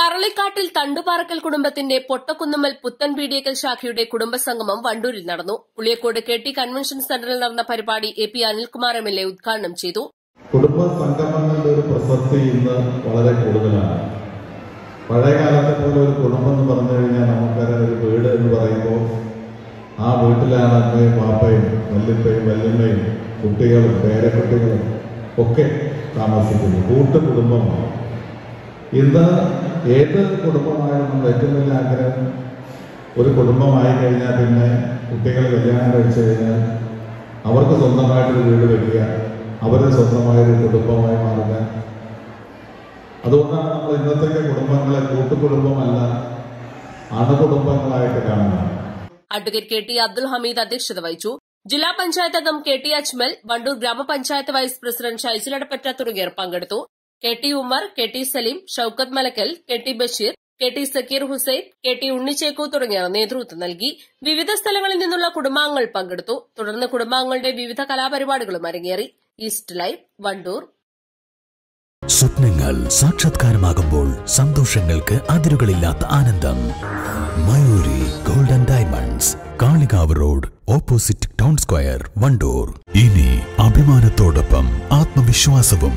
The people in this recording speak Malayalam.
Karalikkattil Thandupparakkal കുടുംബത്തിന്റെ പൊട്ടക്കുന്നുമ്മൽ പുത്തൻ പീഡിയക്കൽ ശാഖയുടെ കുടുംബസംഗമം വണ്ടൂരിൽ നടന്നു. പുളിയക്കോട് കെ ടി കൺവെൻഷൻ സെന്ററിൽ നടന്ന പരിപാടി A P Anilkumar M L A ഉദ്ഘാടനം ചെയ്തു. കുടുംബ ഒരു പ്രസക്തി ഇന്ന് വളരെ കൂടുതലാണ്. പഴയ കാലത്തെ പോലെ ഒരു കുടുംബം എന്ന് പറഞ്ഞു കഴിഞ്ഞാൽ നമുക്കറിയാം ഒരു വീട് എന്ന് പറയുമ്പോൾ ആ വീട്ടിലാണ് അമ്മയും പാപ്പയും വല്യപ്പയും വല്യമ്മയും കുട്ടികളും പേരക്കുട്ടികളും ഒക്കെ താമസിക്കുന്നത്. കൂട്ടുകുടുംബമാണ് ഇന്ന് ഏത് കുടുംബമായാലും നമ്മൾ ഏറ്റവും വലിയ ആഗ്രഹം ഒരു കുടുംബമായി കഴിഞ്ഞാൽ പിന്നെ കുട്ടികൾ കല്യാണം കഴിച്ചു കഴിഞ്ഞാൽ അവർക്ക് സ്വന്തമായിട്ടൊരു വീട് വയ്ക്കുക അവരുടെ സ്വന്തമായൊരു കുടുംബമായി മാറുക. അതുകൊണ്ടാണ് നമ്മൾ ഇന്നത്തെ കുടുംബങ്ങളെ കൂട്ടുകുടുംബമല്ല അണുകുടുംബങ്ങളായിട്ട് കാണുന്നത്. Advocate K T Abdul Hameed അധ്യക്ഷത വഹിച്ചു. ജില്ലാ പഞ്ചായത്ത് അംഗം കെ ടി അജ്മൽ വണ്ടൂർ ഗ്രാമപഞ്ചായത്ത് വൈസ് പ്രസിഡന്റ് ഷൈജിലടപ്പറ്റ തുടങ്ങിയവർ പങ്കെടുത്തു. K T Umar K T Saleem Shoukath Malakkal K T Basheer K T Zakir Hussain K T Unnichekku തുടങ്ങിയവർ നേതൃത്വം നൽകി. വിവിധ സ്ഥലങ്ങളിൽ നിന്നുള്ള കുടുംബാംഗങ്ങൾ പങ്കെടുത്തു. തുടർന്ന് കുടുംബാംഗങ്ങളുടെ വിവിധ കലാപരിപാടികളും അരങ്ങേറി. East Live Wandoor. സ്വപ്നങ്ങൾ സാക്ഷാത്കാരമാകുമ്പോൾ സന്തോഷങ്ങൾക്ക് അതിരുകളില്ലാത്ത ആനന്ദം. Mayuri golden diamonds Kalikavu road opposite town square Wandoor. ഇനി അഭിമാനത്തോടൊപ്പം ആത്മവിശ്വാസവും